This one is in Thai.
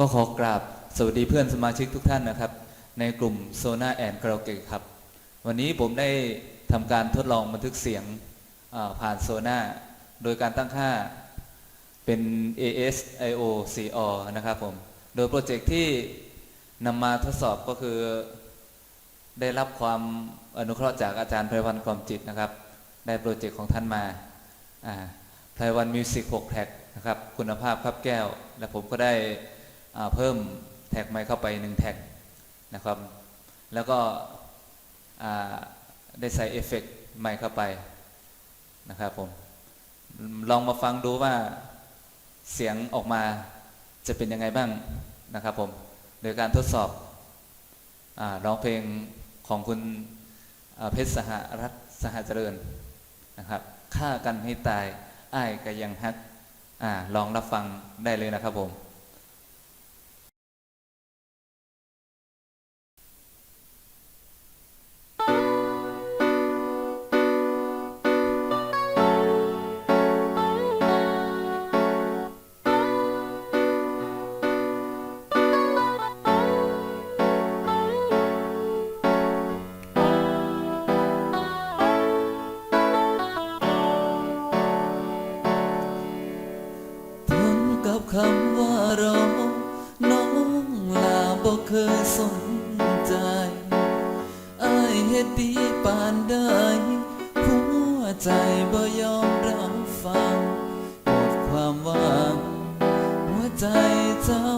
ก็ขอกราบสวัสดีเพื่อนสมาชิกทุกท่านนะครับ ในกลุ่มโซนาแอนคาราโอเกะครับ วันนี้ผมได้ทำการทดลองบันทึกเสียงผ่านโซนาโดยการตั้งค่าเป็น ASIO CO นะครับผม โดยโปรเจกต์ที่นำมาทดสอบก็คือ ได้รับความอนุเคราะห์จากอาจารย์ไพรวันกอมจิตนะครับ ได้โปรเจกต์ของท่านมาไพรวันมิวสิก6แท็กนะครับ คุณภาพครับแก้ว และผมก็ได้ เพิ่มแท็กไมค์เข้าไป1แท็กนะครับ แล้วก็ได้ใส่เอฟเฟกต์ไมค์เข้าไปนะครับผม ลองมาฟังดูว่าเสียงออกมาจะเป็นยังไงบ้างนะครับผม โดยการทดสอบอร้องเพลงของคุณเพชรสหรัฐสหเจริญนะครับฆ่ากันให้ตายอ้ายก็ยังฮักอลองรับฟังได้เลยนะครับผม คำว่าเราน้องลาบ่เคยสนใจอายเฮ็ดดีปานใดหัวใจบ่ยอมรับฟังหมดความหวังหัวใจเจ้า